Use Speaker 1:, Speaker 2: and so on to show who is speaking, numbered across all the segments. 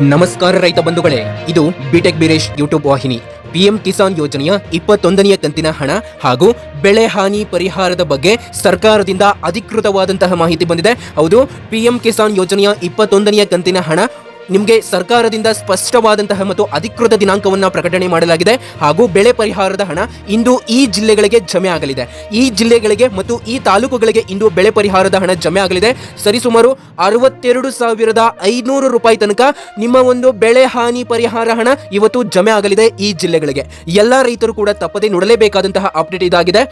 Speaker 1: ನಮಸ್ಕಾರ ರೈತ ಬಂಧುಗಳೇ, ಇದು ಬಿಟೆಕ್ ಬಿರೇಶ್ ಯೂಟ್ಯೂಬ್ ವಾಹಿನಿ. ಪಿಎಂ ಕಿಸಾನ್ ಯೋಜನೆಯ ಇಪ್ಪತ್ತೊಂದನೆಯ ಕಂತಿನ ಹಣ ಹಾಗೂ ಬೆಳೆ ಹಾನಿ ಪರಿಹಾರದ ಬಗ್ಗೆ ಸರ್ಕಾರದಿಂದ ಅಧಿಕೃತವಾದಂತಹ ಮಾಹಿತಿ ಬಂದಿದೆ. ಹೌದು ಪಿಎಂ ಕಿಸಾನ್ ಯೋಜನೆಯ ಇಪ್ಪತ್ತೊಂದನೆಯ ಕಂತಿನ ಹಣ ನಿಮಗೆ ಸರ್ಕಾರದಿಂದ ಸ್ಪಷ್ಟವಾದಂತಹ ಮತ್ತು ಅಧಿಕೃತ ದಿನಾಂಕವನ್ನ ಪ್ರಕಟಣೆ ಮಾಡಲಾಗಿದೆ ಹಾಗೂ ಬೆಳೆ ಪರಿಹಾರದ ಹಣ ಇಂದು ಈ ಜಿಲ್ಲೆಗಳಿಗೆ ಜಮೆ ಆಗಲಿದೆ. ಈ ಜಿಲ್ಲೆಗಳಿಗೆ ಮತ್ತು ಈ ತಾಲೂಕುಗಳಿಗೆ ಇಂದು ಬೆಳೆ ಪರಿಹಾರದ ಹಣ ಜಮೆ ಆಗಲಿದೆ. ಸರಿಸುಮಾರು ಅರವತ್ತೆರಡು ಸಾವಿರದ ಐನೂರು ರೂಪಾಯಿ ತನಕ ನಿಮ್ಮ ಒಂದು ಬೆಳೆ ಹಾನಿ ಪರಿಹಾರ ಹಣ ಇವತ್ತು ಜಮೆ ಆಗಲಿದೆ ಈ ಜಿಲ್ಲೆಗಳಿಗೆ. ಎಲ್ಲ ರೈತರು ಕೂಡ ತಪ್ಪದೆ ನೋಡಲೇಬೇಕಾದಂತಹ ಅಪ್ಡೇಟ್ ಇದಾಗಿದೆ.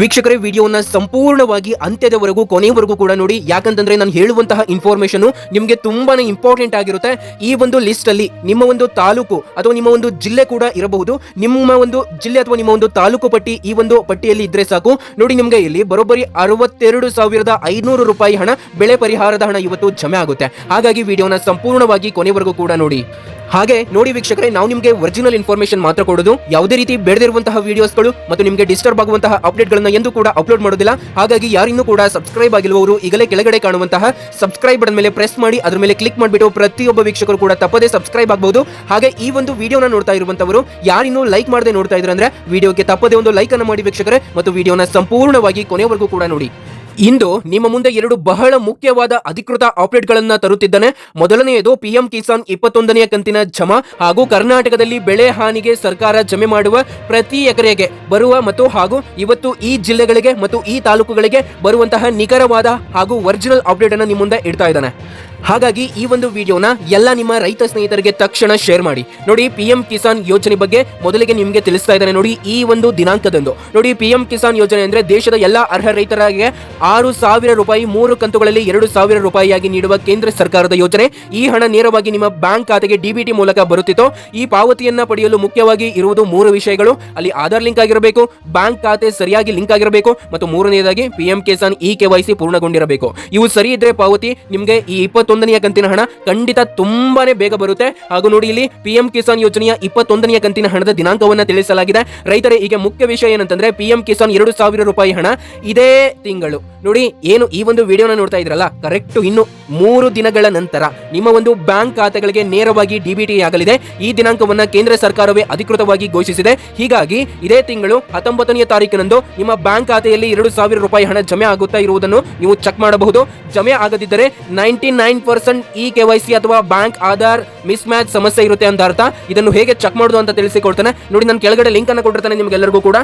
Speaker 1: ವೀಕ್ಷಕರೇ, ವಿಡಿಯೋನ ಸಂಪೂರ್ಣವಾಗಿ ಅಂತ್ಯದವರೆಗೂ ಕೊನೆಯವರೆಗೂ ಕೂಡ ನೋಡಿ. ಯಾಕಂತಂದ್ರೆ ನಾನು ಹೇಳುವಂತಹ ಇನ್ಫಾರ್ಮೇಶನ್ ನಿಮಗೆ ತುಂಬಾನೇ ಇಂಪಾರ್ಟೆಂಟ್ ಆಗಿರುತ್ತೆ. ಈ ಒಂದು ಲಿಸ್ಟ್ ಅಲ್ಲಿ ನಿಮ್ಮ ಒಂದು ತಾಲೂಕು ಅಥವಾ ನಿಮ್ಮ ಒಂದು ಜಿಲ್ಲೆ ಕೂಡ ಇರಬಹುದು. ನಿಮ್ಮ ಒಂದು ಜಿಲ್ಲೆ ಅಥವಾ ನಿಮ್ಮ ಒಂದು ತಾಲೂಕು ಪಟ್ಟಿ ಈ ಒಂದು ಪಟ್ಟಿಯಲ್ಲಿ ಇದ್ರೆ ಸಾಕು. ನೋಡಿ ನಿಮ್ಗೆ ಇಲ್ಲಿ ಬರೋಬ್ಬರಿ ಅರವತ್ತೆರಡು ಸಾವಿರದ ಐನೂರು ರೂಪಾಯಿ ಹಣ, ಬೆಳೆ ಪರಿಹಾರದ ಹಣ ಇವತ್ತು ಜಮೆ ಆಗುತ್ತೆ. ಹಾಗಾಗಿ ವಿಡಿಯೋನ ಸಂಪೂರ್ಣವಾಗಿ ಕೊನೆವರೆಗೂ ಕೂಡ ನೋಡಿ. ಹಾಗೆ ನೋಡಿ ವೀಕ್ಷಕರೇ, ನಾವು ನಿಮಗೆ ಒರಿಜಿನಲ್ ಇನ್ಫಾರ್ಮೇಶನ್ ಮಾತ್ರ ಕೊಡೋದು. ಯಾವುದೇ ರೀತಿ ಬೆಳೆದಿರುವಂತಹ ವಿಡಿಯೋಸ್ಗಳು ಮತ್ತು ನಿಮಗೆ ಡಿಸ್ಟರ್ಬ್ ಆಗುವಂತಹ ಅಪ್ಡೇಟ್ಗಳನ್ನ ಎಂದು ಕೂಡ ಅಪ್ಲೋಡ್ ಮಾಡೋದಿಲ್ಲ. ಹಾಗಾಗಿ ಯಾರಿನ್ನೂ ಕೂಡ ಸಬ್ಸ್ಕ್ರೈಬ್ ಆಗಿರುವವರು ಈಗಲೇ ಕೆಳಗಡೆ ಕಾಣುವಂತಹ ಸಬ್ಸ್ಕ್ರೈಬ್ ಬಟನ್ ಮೇಲೆ ಪ್ರೆಸ್ ಮಾಡಿ, ಅದರ ಮೇಲೆ ಕ್ಲಿಕ್ ಮಾಡಿಬಿಟ್ಟು ಪ್ರತಿಯೊಬ್ಬ ವೀಕ್ಷಕರು ಕೂಡ ತಪ್ಪದೇ ಸಬ್ಸ್ಕ್ರೈಬ್ ಆಗಬಹುದು ಹಾಗೆ ಈ ಒಂದು ವಿಡಿಯೋನ ನೋಡ್ತಾ ಇರುವಂತವರು, ಯಾರಿನ್ನೂ ಲೈಕ್ ಮಾಡದೆ ನೋಡ್ತಾ ಇದ್ರು ಅಂದ್ರೆ ವಿಡಿಯೋಗೆ ತಪ್ಪದೇ ಒಂದು ಲೈಕ್ ಅನ್ನು ಮಾಡಿ ವೀಕ್ಷಕರೇ ಮತ್ತು ವಿಡಿಯೋನ ಸಂಪೂರ್ಣವಾಗಿ ಕೊನೆವರೆಗೂ ಕೂಡ ನೋಡಿ. ಇಂದು ನಿಮ್ಮ ಮುಂದೆ ಎರಡು ಬಹಳ ಮುಖ್ಯವಾದ ಅಧಿಕೃತ ಅಪ್ಡೇಟ್ಗಳನ್ನ ತರುತ್ತಿದ್ದಾನೆ. ಮೊದಲನೆಯದು ಪಿಎಂ ಕಿಸಾನ್ ಇಪ್ಪತ್ತೊಂದನೆಯ ಕಂತಿನ ಜಮಾ ಹಾಗೂ ಕರ್ನಾಟಕದಲ್ಲಿ ಬೆಳೆ ಹಾನಿಗೆ ಸರ್ಕಾರ ಜಮೆ ಮಾಡುವ ಪ್ರತಿ ಎಕರೆಗೆ ಬರುವ ಮತ್ತು ಹಾಗೂ ಇವತ್ತು ಈ ಜಿಲ್ಲೆಗಳಿಗೆ ಮತ್ತು ಈ ತಾಲೂಕುಗಳಿಗೆ ಬರುವಂತಹ ನಿಖರವಾದ ಹಾಗೂ ಒರಿಜಿನಲ್ ಅಪ್ಡೇಟ್ ಅನ್ನು ನಿಮ್ಮ ಮುಂದೆ ಇಡ್ತಾ ಇದ್ದಾನೆ. ಹಾಗಾಗಿ ಈ ಒಂದು ವಿಡಿಯೋನ ಎಲ್ಲ ನಿಮ್ಮ ರೈತ ಸ್ನೇಹಿತರಿಗೆ ತಕ್ಷಣ ಶೇರ್ ಮಾಡಿ. ನೋಡಿ, ಪಿಎಂ ಕಿಸಾನ್ ಯೋಜನೆ ಬಗ್ಗೆ ಮೊದಲಿಗೆ ನಿಮಗೆ ತಿಳಿಸ್ತಾ ಇದ್ದಾನೆ. ನೋಡಿ, ಈ ಒಂದು ದಿನಾಂಕದಂದು. ನೋಡಿ, ಪಿಎಂ ಕಿಸಾನ್ ಯೋಜನೆ ಅಂದ್ರೆ ದೇಶದ ಎಲ್ಲ ಅರ್ಹ ರೈತರಿಗೆ ಆರು ಸಾವಿರ ರೂಪಾಯಿ, ಮೂರು ಕಂತುಗಳಲ್ಲಿ ಎರಡು ಸಾವಿರ ರೂಪಾಯಿಯಾಗಿ ನೀಡುವ ಕೇಂದ್ರ ಸರ್ಕಾರದ ಯೋಜನೆ. ಈ ಹಣ ನೇರವಾಗಿ ನಿಮ್ಮ ಬ್ಯಾಂಕ್ ಖಾತೆಗೆ ಡಿಬಿಟಿ ಮೂಲಕ ಬರುತ್ತಿತ್ತು. ಈ ಪಾವತಿಯನ್ನ ಪಡೆಯಲು ಮುಖ್ಯವಾಗಿ ಇರುವುದು ಮೂರು ವಿಷಯಗಳು. ಅಲ್ಲಿ ಆಧಾರ್ ಲಿಂಕ್ ಆಗಿರಬೇಕು, ಬ್ಯಾಂಕ್ ಖಾತೆ ಸರಿಯಾಗಿ ಲಿಂಕ್ ಆಗಿರಬೇಕು, ಮತ್ತು ಮೂರನೆಯದಾಗಿ PM Kisan E K Y C ಪೂರ್ಣಗೊಂಡಿರಬೇಕು. ಇವು ಸರಿ ಇದ್ರೆ ಪಾವತಿ, ನಿಮಗೆ ಈ ಇಪ್ಪತ್ತೊಂದನೆಯ ಕಂತಿನ ಹಣ ಖಂಡಿತ ತುಂಬಾನೇ ಬೇಗ ಬರುತ್ತೆ. ಹಾಗೂ ನೋಡಿ ಇಲ್ಲಿ ಪಿಎಂ ಕಿಸಾನ್ ಯೋಜನೆಯ ಇಪ್ಪತ್ತೊಂದನೆಯ ಕಂತಿನ ಹಣದ ದಿನಾಂಕವನ್ನು ತಿಳಿಸಲಾಗಿದೆ. ರೈತರೇ, ಈಗ ಮುಖ್ಯ ವಿಷಯ ಏನಂತಂದ್ರೆ ಪಿಎಂ ಕಿಸಾನ್ ಎರಡು ಸಾವಿರ ರೂಪಾಯಿ ಹಣ ಇದೇ ತಿಂಗಳು. ನೋಡಿ, ಏನು ಈ ಒಂದು ವಿಡಿಯೋನ ನೋಡ್ತಾ ಇದ್ರಲ್ಲ? ಕರೆಕ್ಟ್ ಇನ್ನು ಮೂರು ದಿನಗಳ ನಂತರ ನಿಮ್ಮ ಒಂದು ಬ್ಯಾಂಕ್ ಖಾತೆಗಳಿಗೆ ನೇರವಾಗಿ ಡಿಬಿಟಿ ಆಗಲಿದೆ. ಈ ದಿನಾಂಕವನ್ನ ಕೇಂದ್ರ ಸರ್ಕಾರವೇ ಅಧಿಕೃತವಾಗಿ ಘೋಷಿಸಿದೆ. ಹೀಗಾಗಿ ಇದೇ ತಿಂಗಳು ಹತ್ತೊಂಬತ್ತನೆಯ ತಾರೀಕಿನಂದು ನಿಮ್ಮ ಬ್ಯಾಂಕ್ ಖಾತೆಯಲ್ಲಿ ಎರಡು ಸಾವಿರ ರೂಪಾಯಿ ಹಣ ಜಮೆ ಆಗುತ್ತಾ ಇರುವುದನ್ನು ನೀವು ಚೆಕ್ ಮಾಡಬಹುದು. ಜಮೆ ಆಗದಿದ್ದರೆ ninety nine percent E KYC ಅಥವಾ ಬ್ಯಾಂಕ್ ಆಧಾರ್ ಮಿಸ್ ಮ್ಯಾಚ್ ಸಮಸ್ಯೆ ಇರುತ್ತೆ ಅಂತ ಅರ್ಥ ಇದನ್ನು ಹೇಗೆ ಚೆಕ್ ಮಾಡೋದು ಅಂತ ತಿಳಿಸಿಕೊಡ್ತಾನೆ. ನೋಡಿ, ನಾನು ಕೆಳಗಡೆ ಲಿಂಕ್ ಅನ್ನು ಕೊಟ್ಟಿರ್ತಾನೆ ನಿಮ್ಗೆಲ್ಲರಿಗೂ ಕೂಡ.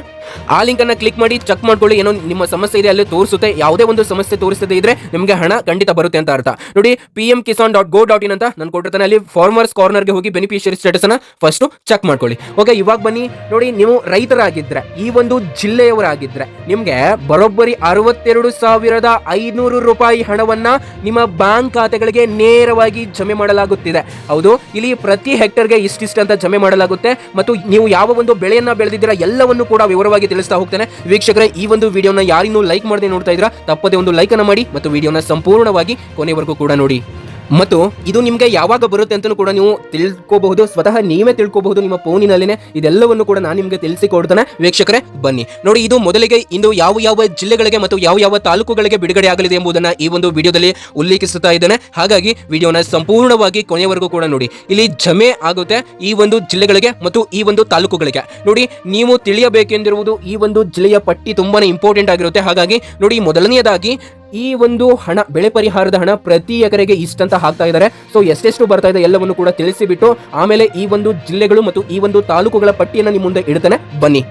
Speaker 1: ಆ ಲಿಂಕ್ ಅನ್ನ ಕ್ಲಿಕ್ ಮಾಡಿ ಚೆಕ್ ಮಾಡ್ಕೊಳ್ಳಿ. ಏನೋ ನಿಮ್ಮ ಸಮಸ್ಯೆ ಇದೆ, ಅಲ್ಲಿ ತೋರಿಸುತ್ತೆ. ಯಾವುದೇ ಒಂದು ಸಮಸ್ಯೆ ತೋರಿಸದೇ ಇದ್ರೆ ನಿಮಗೆ ಹಣ ಖಂಡಿತ ಬರುತ್ತೆ ಅಂತ ಅರ್ಥ. ನೋಡಿ P M Kisan dot gov dot in ಅಂತ ನಾನು ಕೊಟ್ಟಿರ್ತಾನೆ, ಅಲ್ಲಿ ಫಾರ್ಮರ್ಸ್ ಕಾರ್ನರ್ಗೆ ಹೋಗಿ ಬೆನಿಫಿಷಿಯರಿ ಸ್ಟೇಟಸ್ ಅನ್ನ ಫಸ್ಟ್ ಚೆಕ್ ಮಾಡ್ಕೊಳ್ಳಿ. ಓಕೆ ಇವಾಗ ಬನ್ನಿ. ನೋಡಿ, ನೀವು ರೈತರಾಗಿದ್ರೆ, ಈ ಒಂದು ಜಿಲ್ಲೆಯವರಾಗಿದ್ರೆ, ನಿಮಗೆ ಬರೋಬ್ಬರಿ ಅರವತ್ತೆರಡು ಸಾವಿರದ ಐನೂರು ರೂಪಾಯಿ ಹಣವನ್ನ ನಿಮ್ಮ ಬ್ಯಾಂಕ್ ಖಾತೆಗಳಿಗೆ ನೇರವಾಗಿ ಜಮೆ ಮಾಡಲಾಗುತ್ತಿದೆ. ಹೌದು, ಇಲ್ಲಿ ಪ್ರತಿ ಹೆಕ್ಟರ್ಗೆ ಇಷ್ಟಿಷ್ಟು ಅಂತ ಜಮೆ ಮಾಡಲಾಗುತ್ತೆ. ಮತ್ತು ನೀವು ಯಾವ ಒಂದು ಬೆಳೆಯನ್ನ ಬೆಳೆದಿದ್ದೀರಾ ಎಲ್ಲವನ್ನು ಕೂಡ ವಿವರವಾಗಿ ತಿಳಿಸ್ತಾ ಹೋಗ್ತೇನೆ. ವೀಕ್ಷಕರೇ, ಈ ಒಂದು ವಿಡಿಯೋನ ಯಾರಿನ್ನೂ ಲೈಕ್ ಮಾಡದೆ ನೋಡ್ತಾ ಇದ್ದೀರಾ? ತಪ್ಪದೆ ಒಂದು ಲೈಕ್ ಅನ್ನು ಮಾಡಿ ಮತ್ತು ವಿಡಿಯೋನ ಸಂಪೂರ್ಣವಾಗಿ ಕೊನೆವರೆಗೂ ಕೂಡ ನೋಡಿ. ಮತ್ತು ಇದು ನಿಮಗೆ ಯಾವಾಗ ಬರುತ್ತೆ ಅಂತಲೂ ಕೂಡ ನೀವು ತಿಳ್ಕೋಬಹುದು, ಸ್ವತಃ ನೀವೇ ತಿಳ್ಕೋಬಹುದು ನಿಮ್ಮ ಫೋನಿನಲ್ಲಿನೇ ಇದೆಲ್ಲವನ್ನು ಕೂಡ ನಾನು ನಿಮಗೆ ತಿಳಿಸಿಕೊಡ್ತಾನೆ. ವೀಕ್ಷಕರೇ, ಬನ್ನಿ. ನೋಡಿ, ಇದು ಮೊದಲಿಗೆ ಇಂದು ಯಾವ ಯಾವ ಜಿಲ್ಲೆಗಳಿಗೆ ಮತ್ತು ಯಾವ ಯಾವ ತಾಲೂಕುಗಳಿಗೆ ಬಿಡುಗಡೆ ಆಗಲಿದೆ ಎಂಬುದನ್ನು ಈ ಒಂದು ವಿಡಿಯೋದಲ್ಲಿ ಉಲ್ಲೇಖಿಸುತ್ತಾ ಇದ್ದೇನೆ. ಹಾಗಾಗಿ ವಿಡಿಯೋನ ಸಂಪೂರ್ಣವಾಗಿ ಕೊನೆಯವರೆಗೂ ಕೂಡ ನೋಡಿ. ಇಲ್ಲಿ ಜಮೆ ಆಗುತ್ತೆ ಈ ಒಂದು ಜಿಲ್ಲೆಗಳಿಗೆ ಮತ್ತು ಈ ಒಂದು ತಾಲೂಕುಗಳಿಗೆ. ನೋಡಿ, ನೀವು ತಿಳಿಯಬೇಕೆಂದಿರುವುದು ಈ ಒಂದು ಜಿಲ್ಲೆಯ ಪಟ್ಟಿ ತುಂಬಾನೇ ಇಂಪಾರ್ಟೆಂಟ್ ಆಗಿರುತ್ತೆ. ಹಾಗಾಗಿ ನೋಡಿ, ಮೊದಲನೆಯದಾಗಿ ಈ ಒಂದು ಹಣ, ಬೆಳೆ ಪರಿಹಾರದ ಹಣ ಪ್ರತಿ ಎಕರೆಗೆ ಇಷ್ಟಂತ ಹಾಕ್ತಾ ಇದ್ದಾರೆ. ಸೊ ಎಷ್ಟೆಷ್ಟು ಬರ್ತಾ ಇದೆ ಎಲ್ಲವನ್ನು ಕೂಡ ತಿಳಿಸಿಬಿಟ್ಟು, ಆಮೇಲೆ ಈ ಒಂದು ಜಿಲ್ಲೆಗಳು ಮತ್ತು ಈ ಒಂದು ತಾಲೂಕುಗಳ ಪಟ್ಟಿಯನ್ನು ನಿಮ್ಮ ಮುಂದೆ ಇಡ್ತಾನೆ. ಬನ್ನಿ.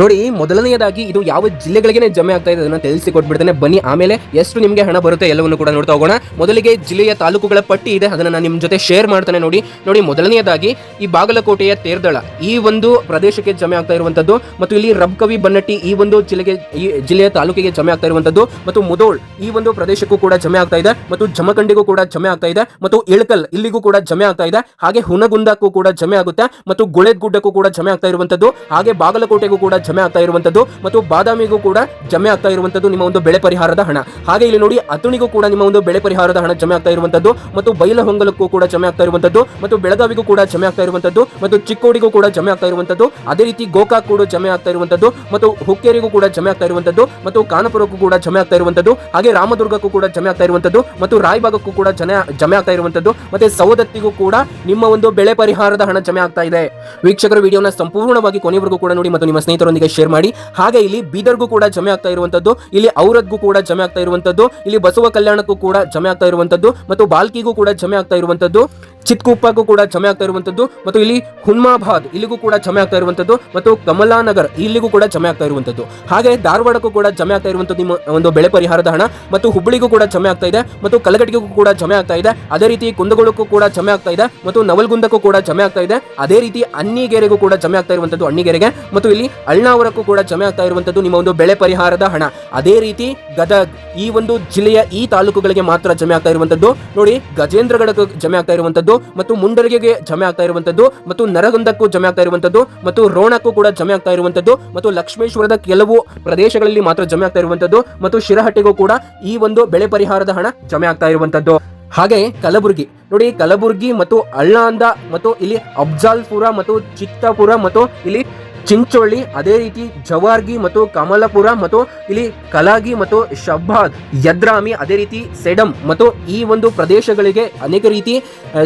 Speaker 1: ನೋಡಿ, ಮೊದಲನೆಯದಾಗಿ ಇದು ಯಾವ ಜಿಲ್ಲೆಗಳಿಗೆ ಜಮೆ ಆಗ್ತಾ ಇದೆ ಅದನ್ನ ತಿಳಿಸಿಕೊಟ್ಬಿಡ್ತೇನೆ. ಬನ್ನಿ, ಆಮೇಲೆ ಎಷ್ಟು ನಿಮಗೆ ಹಣ ಬರುತ್ತೆ ಎಲ್ಲವನ್ನು ಕೂಡ ನೋಡ್ತಾ ಹೋಗೋಣ. ಮೊದಲಿಗೆ ಜಿಲ್ಲೆಯ ತಾಲೂಕುಗಳ ಪಟ್ಟಿ ಇದೆ, ಅದನ್ನ ನಾನು ನಿಮ್ಮ ಜೊತೆ ಶೇರ್ ಮಾಡ್ತಾನೆ ನೋಡಿ. ನೋಡಿ, ಮೊದಲನೆಯದಾಗಿ ಈ ಬಾಗಲಕೋಟೆಯ ತೇರ್ದಳ, ಈ ಒಂದು ಪ್ರದೇಶಕ್ಕೆ ಜಮೆ ಆಗ್ತಾ ಇರುವಂತದ್ದು, ಮತ್ತು ಇಲ್ಲಿ ರಬ್ಕವಿ ಬನ್ನಟ್ಟಿ ಈ ಒಂದು ಜಿಲ್ಲೆಗೆ, ಈ ಜಿಲ್ಲೆಯ ತಾಲೂಕಿಗೆ ಜಮೆ ಆಗ್ತಾ ಇರುವಂತದ್ದು, ಮತ್ತು ಮುದೋಳ್ ಈ ಒಂದು ಪ್ರದೇಶಕ್ಕೂ ಕೂಡ ಜಮೆ ಆಗ್ತಾ ಇದೆ, ಮತ್ತು ಜಮಖಂಡಿಗೂ ಕೂಡ ಜಮೆ ಆಗ್ತಾ ಇದೆ, ಮತ್ತು ಇಳಕಲ್ ಇಲ್ಲಿಗೂ ಕೂಡ ಜಮೆ ಆಗ್ತಾ ಇದೆ, ಹಾಗೆ ಹುನಗುಂದಕ್ಕೂ ಕೂಡ ಜಮೆ ಆಗುತ್ತೆ, ಮತ್ತು ಗುಳೆದ್ಗುಡ್ಡಕ್ಕೂ ಕೂಡ ಜಮೆ ಆಗ್ತಾ ಇರುವಂತದ್ದು, ಹಾಗೆ ಬಾಗಲಕೋಟೆಗೂ ಕೂಡ ಜಮೆ ಆಗ್ತಾ ಇರುವಂತದ್ದು ಮತ್ತು ಬಾದಾಮಿಗೂ ಕೂಡ ಜಮೆ ಆಗ್ತಾ ಇರುವಂತದ್ದು ನಿಮ್ಮ ಒಂದು ಬೆಳೆ ಪರಿಹಾರದ ಹಣ ಹಾಗೆ ಇಲ್ಲಿ ನೋಡಿ ಅತುಣಿಗೂ ಕೂಡ ನಿಮ್ಮ ಒಂದು ಬೆಳೆ ಪರಿಹಾರದ ಹಣ ಜಮೆ ಆಗ್ತಾ ಇರುವಂತದ್ದು ಮತ್ತು ಬೈಲಹೊಂಗಲಕ್ಕೂ ಕೂಡ ಜಮೆ ಆಗ್ತಾ ಇರುವಂತದ್ದು ಮತ್ತು ಬೆಳಗಾವಿಗೂ ಕೂಡ ಜಮೆ ಆಗ್ತಾ ಇರುವಂತದ್ದು ಮತ್ತು ಚಿಕ್ಕೋಡಿಗೂ ಕೂಡ ಜಮೆ ಆಗ್ತಾ ಇರುವಂತದ್ದು ಅದೇ ರೀತಿ ಗೋಕಾಕ್ ಕೂಡ ಜಮೆ ಆಗ್ತಾ ಇರುವಂತದ್ದು ಮತ್ತು ಹುಕ್ಕೇರಿಗೂ ಕೂಡ ಜಮೆ ಆಗ್ತಾ ಇರುವಂತದ್ದು ಮತ್ತು ಕಾನಪುರಕ್ಕೂ ಕೂಡ ಜಮೆ ಆಗ್ತಾ ಇರುವಂತದ್ದು ಹಾಗೆ ರಾಮದುರ್ಗಕ್ಕೂ ಕೂಡ ಜಮೆ ಆಗ್ತಾ ಇರುವಂತದ್ದು ಮತ್ತು ರಾಯಬಾಗಕ್ಕೂ ಕೂಡ ಜನ ಜಮೆ ಆಗ್ತಾ ಇರುವಂತದ್ದು ಮತ್ತೆ ಸವದತ್ತಿಗೂ ಕೂಡ ನಿಮ್ಮ ಒಂದು ಬೆಳೆ ಪರಿಹಾರದ ಹಣ ಜಮೆ ಆಗ್ತಾ ಇದೆ ವೀಕ್ಷಕರು ವಿಡಿಯೋನ ಸಂಪೂರ್ಣವಾಗಿ ಕೊನೆವರೆಗೂ ಕೂಡ ನೋಡಿ ಮತ್ತು ನಿಮ್ಮ ಸ್ನೇಹಿತರೊಂದಿಗೆ ಶೇರ್ ಮಾಡಿ. ಹಾಗೆ ಇಲ್ಲಿ ಬೀದರ್ಗೂ ಕೂಡ ಜಮೆ ಆಗ್ತಾ ಇರುವಂತದ್ದು, ಇಲ್ಲಿ ಔರದ್ಗೂ ಕೂಡ ಜಮೆ ಆಗ್ತಾ ಇರುವಂತದ್ದು, ಇಲ್ಲಿ ಬಸವ ಕಲ್ಯಾಣಕ್ಕೂ ಕೂಡ ಜಮೆ ಆಗ್ತಾ ಇರುವಂತದ್ದು, ಮತ್ತು ಬಾಲ್ಕಿಗೂ ಕೂಡ ಜಮೆ ಆಗ್ತಾ ಇರುವಂತದ್ದು. ಚಿತ್ಕುಪ್ಪಗೂ ಕೂಡ ಕ್ಷಮೆ ಆಗ್ತಾ ಇರುವಂತದ್ದು ಮತ್ತು ಇಲ್ಲಿ ಹುನ್ಮಾಬಾದ್ ಇಲ್ಲಿಗೂ ಕೂಡ ಜಮೆ ಆಗ್ತಾ ಇರುವಂತದ್ದು ಮತ್ತು ಕಮಲಾನಗರ್ ಇಲ್ಲಿಗೂ ಕೂಡ ಜಮೆ ಆಗ್ತಾ ಇರುವಂತದ್ದು ಹಾಗೆ ಧಾರವಾಡಕ್ಕೂ ಕೂಡ ಜಮೆ ಆಗ್ತಾ ಇರುವಂತದ್ದು ನಿಮ್ಮ ಒಂದು ಬೆಳೆ ಪರಿಹಾರದ ಹಣ ಮತ್ತು ಹುಬ್ಬಳ್ಳಿಗೂ ಕೂಡ ಜಮೆ ಆಗ್ತಾ ಇದೆ ಮತ್ತು ಕಲಗಟ್ಟಿಗೂ ಕೂಡ ಜಮೆ ಆಗ್ತಾ ಇದೆ ಅದೇ ರೀತಿ ಕುಂದಗೋಳಕ್ಕೂ ಕೂಡ ಜಮೆ ಆಗ್ತಾ ಇದೆ ಮತ್ತು ನವಲ್ಗುಂದಕ್ಕೂ ಕೂಡ ಜಮೆ ಆಗ್ತಾ ಇದೆ ಅದೇ ರೀತಿ ಅನ್ನಿಗೆರೆಗೂ ಕೂಡ ಜಮೆ ಆಗ್ತಾ ಇರುವಂತದ್ದು ಅಣ್ಣಿಗೆರೆಗೆ ಮತ್ತು ಇಲ್ಲಿ ಅಳ್ನಾವರಕ್ಕೂ ಕೂಡ ಜಮೆ ಆಗ್ತಾ ಇರುವಂತದ್ದು ನಿಮ್ಮ ಒಂದು ಬೆಳೆ ಪರಿಹಾರದ ಹಣ ಅದೇ ರೀತಿ ಗದಗ್ ಈ ಒಂದು ಜಿಲ್ಲೆಯ ಈ ತಾಲೂಕುಗಳಿಗೆ ಮಾತ್ರ ಜಮೆ ಆಗ್ತಾ ಇರುವಂತದ್ದು ನೋಡಿ ಗಜೇಂದ್ರಗಡಕ್ಕೂ ಜಮೆ ಆಗ್ತಾ ಇರುವಂತದ್ದು ಮತ್ತು ಮುಂಡರಗಿಗೆ ಜಮೆ ಆಗ್ತಾ ಇರುವಂತದ್ದು ಮತ್ತು ನರಗಂಧಕ್ಕೂ ಜಮೆ ಆಗ್ತಾ ಇರುವಂತದ್ದು ಮತ್ತು ರೋಣಕ್ಕೂ ಕೂಡ ಜಮೆ ಆಗ್ತಾ ಇರುವಂತದ್ದು ಮತ್ತು ಲಕ್ಷ್ಮೇಶ್ವರದ ಕೆಲವು ಪ್ರದೇಶಗಳಲ್ಲಿ ಮಾತ್ರ ಜಮೆ ಆಗ್ತಾ ಇರುವಂತದ್ದು ಮತ್ತು ಶಿರಹಟ್ಟಿಗೂ ಕೂಡ ಈ ಒಂದು ಬೆಳೆ ಪರಿಹಾರದ ಹಣ ಜಮೆ ಆಗ್ತಾ ಇರುವಂತದ್ದು. ಹಾಗೆ ಕಲಬುರಗಿ, ನೋಡಿ ಕಲಬುರಗಿ ಮತ್ತು ಅಳ್ಳಾಂದ ಮತ್ತು ಇಲ್ಲಿ ಅಫ್ಜಾಲ್ಪುರ ಮತ್ತು ಚಿತ್ತಾಪುರ ಮತ್ತು ಇಲ್ಲಿ ಚಿಂಚೋಳಿ, ಅದೇ ರೀತಿ ಜವಾರ್ಗಿ ಮತ್ತು ಕಮಲಪುರ ಮತ್ತು ಇಲ್ಲಿ ಕಲಾಗಿ ಮತ್ತು ಶಬ್ಬಾದ್, ಯದ್ರಾಮಿ, ಅದೇ ರೀತಿ ಸೆಡಮ್ ಮತ್ತು ಈ ಒಂದು ಪ್ರದೇಶಗಳಿಗೆ ಅನೇಕ ರೀತಿ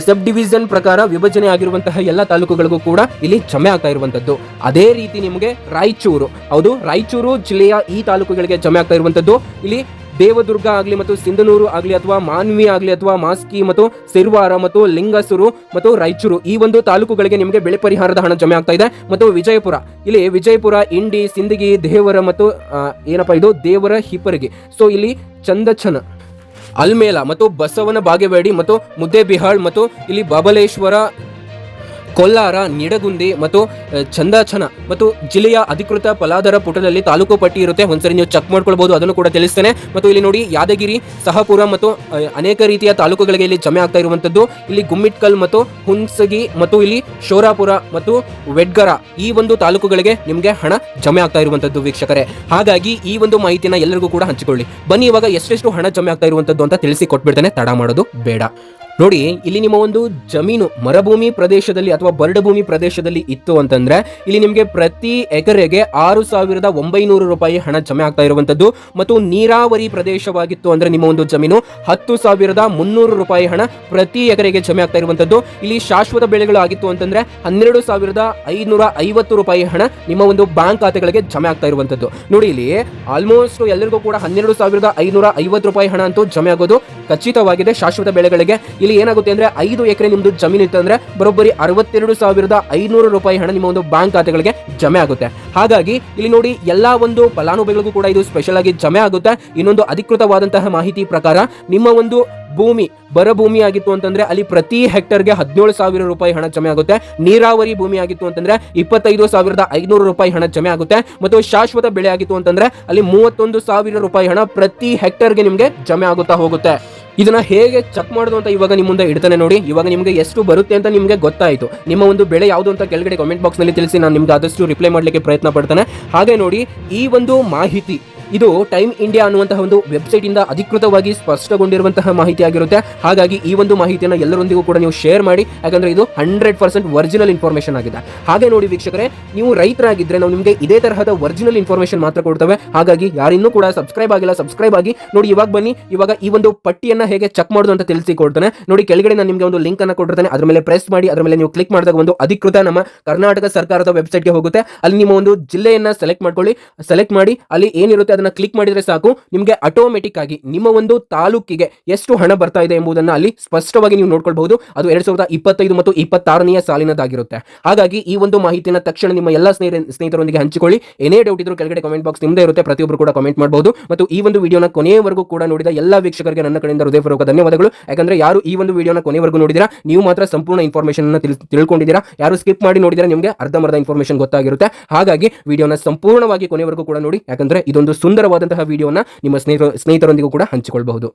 Speaker 1: ಸಬ್ ಡಿವಿಷನ್ ಪ್ರಕಾರ ವಿಭಜನೆ ಆಗಿರುವಂತಹ ಎಲ್ಲ ತಾಲೂಕುಗಳಿಗೂ ಕೂಡ ಇಲ್ಲಿ ಜಮೆ ಆಗ್ತಾ ಇರುವಂತದ್ದು ಅದೇ ರೀತಿ ನಿಮಗೆ ರಾಯಚೂರು. ಹೌದು, ರಾಯಚೂರು ಜಿಲ್ಲೆಯ ಈ ತಾಲೂಕುಗಳಿಗೆ ಜಮೆ ಆಗ್ತಾ ಇರುವಂತದ್ದು ಇಲ್ಲಿ ದೇವದುರ್ಗ ಆಗಲಿ ಮತ್ತು ಸಿಂಧನೂರು ಆಗಲಿ ಅಥವಾ ಮಾನ್ವಿ ಆಗಲಿ ಅಥವಾ ಮಾಸ್ಕಿ ಮತ್ತು ಸಿರ್ವಾರ ಮತ್ತು ಲಿಂಗಸೂರು ಮತ್ತು ರಾಯಚೂರು ಈ ಒಂದು ತಾಲೂಕುಗಳಿಗೆ ನಿಮಗೆ ಬೆಳೆ ಪರಿಹಾರದ ಹಣ ಜಮೆ ಆಗ್ತಾ ಇದೆ. ಮತ್ತು ವಿಜಯಪುರ, ಇಲ್ಲಿ ವಿಜಯಪುರ, ಇಂಡಿ, ಸಿಂದಗಿ, ದೇವರ ಮತ್ತು ಏನಪ್ಪ ಇದು? ದೇವರ ಹಿಪ್ಪರಿಗೆ. ಸೊ ಇಲ್ಲಿ ಚಂದಚನ, ಅಲ್ಮೇಲ ಮತ್ತು ಬಸವನ ಬಾಗೇವಾಡಿ ಮತ್ತು ಮುದ್ದೇಬಿಹಾಳ್ ಮತ್ತು ಇಲ್ಲಿ ಬಾಬಲೇಶ್ವರ ಕೊಲ್ಲಾರ, ನಿಡಗುಂದಿ ಮತ್ತು ಚಂದಾಚನ ಮತ್ತು ಜಿಲ್ಲೆಯ ಅಧಿಕೃತ ಫಲಾದರ ಪುಟದಲ್ಲಿ ತಾಲೂಕು ಪಟ್ಟಿ ಇರುತ್ತೆ. ಒಂದ್ಸರಿ ನೀವು ಚೆಕ್ ಮಾಡ್ಕೊಳ್ಬಹುದು ಅದನ್ನು ಕೂಡ ತಿಳಿಸ್ತೇನೆ. ಮತ್ತು ಇಲ್ಲಿ ನೋಡಿ ಯಾದಗಿರಿ, ಸಹಪುರ ಮತ್ತು ಅನೇಕ ರೀತಿಯ ತಾಲೂಕುಗಳಿಗೆ ಇಲ್ಲಿ ಜಮೆ ಆಗ್ತಾ ಇರುವಂತದ್ದು ಇಲ್ಲಿ ಗುಮ್ಮಿಟ್ಕಲ್ ಮತ್ತು ಹುನ್ಸಗಿ ಮತ್ತು ಇಲ್ಲಿ ಶೋರಾಪುರ ಮತ್ತು ವೆಡ್ಗರ ಈ ಒಂದು ತಾಲೂಕುಗಳಿಗೆ ನಿಮಗೆ ಹಣ ಜಮೆ ಆಗ್ತಾ ಇರುವಂತದ್ದು ವೀಕ್ಷಕರೇ. ಹಾಗಾಗಿ ಈ ಒಂದು ಮಾಹಿತಿನ ಎಲ್ಲರಿಗೂ ಕೂಡ ಹಂಚಿಕೊಳ್ಳಿ. ಬನ್ನಿ, ಇವಾಗ ಎಷ್ಟೆಷ್ಟು ಹಣ ಜಮೆ ಆಗ್ತಾ ಇರುವಂತದ್ದು ಅಂತ ತಿಳಿಸಿ ಕೊಟ್ಬಿಡ್ತೇನೆ. ತಡ ಮಾಡೋದು ಬೇಡ. ನೋಡಿ, ಇಲ್ಲಿ ನಿಮ್ಮ ಒಂದು ಜಮೀನು ಮರುಭೂಮಿ ಪ್ರದೇಶದಲ್ಲಿ ಅಥವಾ ಬರಡುಭೂಮಿ ಪ್ರದೇಶದಲ್ಲಿ ಇತ್ತು ಅಂತಂದ್ರೆ ಇಲ್ಲಿ ನಿಮಗೆ ಪ್ರತಿ ಎಕರೆಗೆ ಆರು ಸಾವಿರದ ಒಂಬೈನೂರು ರೂಪಾಯಿ ಹಣ ಜಮೆ ಆಗ್ತಾ ಇರುವಂತದ್ದು ಮತ್ತು ನೀರಾವರಿ ಪ್ರದೇಶವಾಗಿತ್ತು ಅಂದ್ರೆ ನಿಮ್ಮ ಒಂದು ಜಮೀನು ಹತ್ತು ಸಾವಿರದ ಮುನ್ನೂರು ರೂಪಾಯಿ ಹಣ ಪ್ರತಿ ಎಕರೆಗೆ ಜಮೆ ಆಗ್ತಾ ಇರುವಂತದ್ದು ಇಲ್ಲಿ ಶಾಶ್ವತ ಬೆಳೆಗಳು ಆಗಿತ್ತು ಅಂತಂದ್ರೆ ಹನ್ನೆರಡು ಸಾವಿರದ ಐನೂರ ಐವತ್ತು ರೂಪಾಯಿ ಹಣ ನಿಮ್ಮ ಒಂದು ಬ್ಯಾಂಕ್ ಖಾತೆಗಳಿಗೆ ಜಮೆ ಆಗ್ತಾ ಇರುವಂತದ್ದು ನೋಡಿ, ಇಲ್ಲಿ ಆಲ್ಮೋಸ್ಟ್ ಎಲ್ಲರಿಗೂ ಕೂಡ ಹನ್ನೆರಡು ಸಾವಿರದ ಐನೂರ ಐವತ್ತು ರೂಪಾಯಿ ಹಣ ಅಂತೂ ಜಮೆ ಆಗೋದು ಖಚಿತವಾಗಿದೆ. ಶಾಶ್ವತ ಬೆಳೆಗಳಿಗೆ ಇಲ್ಲಿ ಏನಾಗುತ್ತೆ ಅಂದ್ರೆ ಐದು ಎಕರೆ ನಿಮ್ದು ಜಮೀನು ಇತ್ತು ಅಂದ್ರೆ ಬರೋಬ್ಬರಿ ಅರವತ್ತೆರಡು ಸಾವಿರದ ಐನೂರು ರೂಪಾಯಿ ಹಣ ನಿಮ್ಮ ಒಂದು ಬ್ಯಾಂಕ್ ಖಾತೆಗಳಿಗೆ ಜಮೆ ಆಗುತ್ತೆ. ಹಾಗಾಗಿ ಇಲ್ಲಿ ನೋಡಿ ಎಲ್ಲಾ ಒಂದು ಫಲಾನುಭವಿಗಳಿಗೂ ಕೂಡ ಇದು ಸ್ಪೆಷಲ್ ಆಗಿ ಜಮೆ ಆಗುತ್ತೆ. ಇನ್ನೊಂದು ಅಧಿಕೃತವಾದಂತಹ ಮಾಹಿತಿ ಪ್ರಕಾರ ನಿಮ್ಮ ಒಂದು ಭೂಮಿ, ಬರ ಭೂಮಿ ಆಗಿತ್ತು ಅಂತಂದ್ರೆ ಅಲ್ಲಿ ಪ್ರತಿ ಹೆಕ್ಟರ್ಗೆ ಹದಿನೇಳು ಸಾವಿರ ರೂಪಾಯಿ ಹಣ ಜಮೆ ಆಗುತ್ತೆ. ನೀರಾವರಿ ಭೂಮಿ ಆಗಿತ್ತು ಅಂತಂದ್ರೆ ಇಪ್ಪತ್ತೈದು ಸಾವಿರದ ಐನೂರು ರೂಪಾಯಿ ಹಣ ಜಮೆ ಆಗುತ್ತೆ. ಮತ್ತು ಶಾಶ್ವತ ಬೆಳೆ ಆಗಿತ್ತು ಅಂತಂದ್ರೆ ಅಲ್ಲಿ ಮೂವತ್ತೊಂದು ಸಾವಿರ ರೂಪಾಯಿ ಹಣ ಪ್ರತಿ ಹೆಕ್ಟರ್ಗೆ ನಿಮಗೆ ಜಮೆ ಆಗುತ್ತಾ ಹೋಗುತ್ತೆ. ಇದನ್ನ ಹೇಗೆ ಚೆಕ್ ಮಾಡೋದು ಅಂತ ಇವಾಗ ನಿಮ್ಮ ಮುಂದೆ ಇಡ್ತಾನೆ ನೋಡಿ. ಇವಾಗ ನಿಮಗೆ ಎಷ್ಟು ಬರುತ್ತೆ ಅಂತ ನಿಮಗೆ ಗೊತ್ತಾಯಿತು. ನಿಮ್ಮ ಒಂದು ಬೆಳೆ ಯಾವುದು ಅಂತ ಕೆಳಗಡೆ ಕಮೆಂಟ್ ಬಾಕ್ಸ್ನಲ್ಲಿ ತಿಳಿಸಿ, ನಾನು ನಿಮ್ಗೆ ಆದಷ್ಟು ರಿಪ್ಲೈ ಮಾಡಲಿಕ್ಕೆ ಪ್ರಯತ್ನ ಪಡ್ತಾನೆ. ಹಾಗೆ ನೋಡಿ, ಈ ಒಂದು ಮಾಹಿತಿ ಇದು ಟೈಮ್ ಇಂಡಿಯಾ ಅನ್ನುವಂತಹ ಒಂದು ವೆಬ್ಸೈಟ್ ಇಂದ ಅಧಿಕೃತವಾಗಿ ಸ್ಪಷ್ಟಗೊಂಡಿರುವಂತಹ ಮಾಹಿತಿ ಆಗಿರುತ್ತೆ ಹಾಗಾಗಿ ಈ ಒಂದು ಮಾಹಿತಿಯನ್ನು ಎಲ್ಲರೊಂದಿಗೂ ಕೂಡ ನೀವು ಶೇರ್ ಮಾಡಿ, ಯಾಕಂದ್ರೆ ಇದು ಹಂಡ್ರೆಡ್ ಪರ್ಸೆಂಟ್ ಒರಿಜಿನಲ್ ಇನ್ಫಾರ್ಮೇಶನ್ ಆಗಿದೆ. ಹಾಗೆ ನೋಡಿ ವೀಕ್ಷಕರೇ, ನೀವು ರೈತರಾಗಿದ್ರೆ ನಾವು ನಿಮಗೆ ಇದೇ ತರಹದ ಒರಿಜಿನಲ್ ಇನ್ಫಾರ್ಮೇಶನ್ ಮಾತ್ರ ಕೊಡ್ತವೆ. ಹಾಗಾಗಿ ಯಾರಿನ್ನೂ ಕೂಡ ಸಬ್ಸ್ಕ್ರೈಬ್ ಆಗಿಲ್ಲ ಸಬ್ಸ್ಕ್ರೈಬ್ ಆಗಿ ನೋಡಿ ಇವಾಗ ಬನ್ನಿ. ಇವಾಗ ಈ ಒಂದು ಪಟ್ಟಿಯನ್ನ ಹೇಗೆ ಚೆಕ್ ಮಾಡೋದು ಅಂತ ತಿಳಿಸಿ ಕೊಡ್ತಾನೆ ನೋಡಿ ಕೆಳಗಡೆ ನಾನು ನಿಮಗೆ ಒಂದು ಲಿಂಕ್ ಅನ್ನ ಕೊಡ್ತಾನೆ ಅದ್ರ ಮೇಲೆ ಪ್ರೆಸ್ ಮಾಡಿ, ಅದ್ರ ಮೇಲೆ ನೀವು ಕ್ಲಿಕ್ ಮಾಡಿದಾಗ ಒಂದು ಅಧಿಕೃತ ನಮ್ಮ ಕರ್ನಾಟಕ ಸರ್ಕಾರದ ವೆಬ್ಸೈಟ್ಗೆ ಹೋಗುತ್ತೆ. ಅಲ್ಲಿ ನಿಮ್ಮ ಒಂದು ಜಿಲ್ಲೆಯನ್ನ ಸೆಲೆಕ್ಟ್ ಮಾಡ್ಕೊಳ್ಳಿ. ಸೆಲೆಕ್ಟ್ ಮಾಡಿ, ಅಲ್ಲಿ ಏನಿರುತ್ತೆ ಅದನ್ನ ಕ್ಲಿಕ್ ಮಾಡಿದ್ರೆ ಸಾಕು. ನಿಮಗೆ ಆಟೋಮೆಟಿಕ್ ಆಗಿ ನಿಮ್ಮ ಒಂದು ತಾಲೂಕಿಗೆ ಎಷ್ಟು ಹಣ ಬರ್ತಾ ಇದೆ ಎಂಬುದನ್ನು ಅಲ್ಲಿ ಸ್ಪಷ್ಟವಾಗಿ ನೀವು ನೋಡ್ಕೊಳ್ಬಹುದು. ಅದು ಎರಡ್ ಸಾವಿರದ ಇಪ್ಪತ್ತೈದು ಮತ್ತು ಇಪ್ಪತ್ತಾರನೆಯ ಸಾಲಿನದಾಗಿರುತ್ತೆ ಹಾಗಾಗಿ ಈ ಒಂದು ಮಾಹಿತಿಯನ್ನು ತಕ್ಷಣ ನಿಮ್ಮ ಎಲ್ಲ ಸ್ನೇಹಿತ, ಸ್ನೇಹಿತರೊಂದಿಗೆ ಹಂಚಿಕೊಳ್ಳಿ. ಏನೇ ಡೌಟ್ ಇದ್ರೂ ಕೆಳಗಡೆ ಕಮೆಂಟ್ ಬಾಕ್ಸ್ ನಿಮ್ಮದೇ ಇರುತ್ತೆ. ಪ್ರತಿಯೊಬ್ಬರು ಕೂಡ ಕಾಮೆಂಟ್ ಮಾಡಬಹುದು ಮತ್ತು ಈ ಒಂದು ವಿಡಿಯೋನ ಕೊನೆಯವರೆಗೂ ಕೂಡ ನೋಡಿದ ಎಲ್ಲ ವೀಕ್ಷಕರಿಗೆ ನನ್ನ ಕಡೆಯಿಂದ ಹೃದಯಪೂರ್ವಕ ಧನ್ಯವಾದಗಳು. ಯಾಕಂದ್ರೆ ಯಾರು ಈ ಒಂದು ವಿಡಿಯೋನ ಕೊನೆವರೆಗೂ ನೋಡಿದಿರಾ, ನೀವು ಮಾತ್ರ ಸಂಪೂರ್ಣ ಇನ್ಫಾರ್ಮೇಷನ್ ತಿಳ್ಕೊಂಡಿದ್ದೀರಾ ಯಾರು ಸ್ಕಿಪ್ ಮಾಡಿ ನೋಡಿದ್ರೆ ನಿಮಗೆ ಅರ್ಧಮರ್ಧ ಇನ್ಫಾರ್ಮೇಷನ್ ಗೊತ್ತಾಗಿರುತ್ತೆ. ಹಾಗಾಗಿ ವಿಡಿಯೋನ ಸಂಪೂರ್ಣವಾಗಿ ಕೊನೆಯವರೆಗೂ ಕೂಡ ನೋಡಿ. ಯಾಕಂದ್ರೆ ಇದೊಂದು ಸುಂದರವಾದಂತಹ ವಿಡಿಯೋನ ನಿಮ್ಮ ಸ್ನೇಹಿತರ ಸ್ನೇಹಿತರೊಂದಿಗೂ ಕೂಡ ಹಂಚಿಕೊಳ್ಳಬಹುದು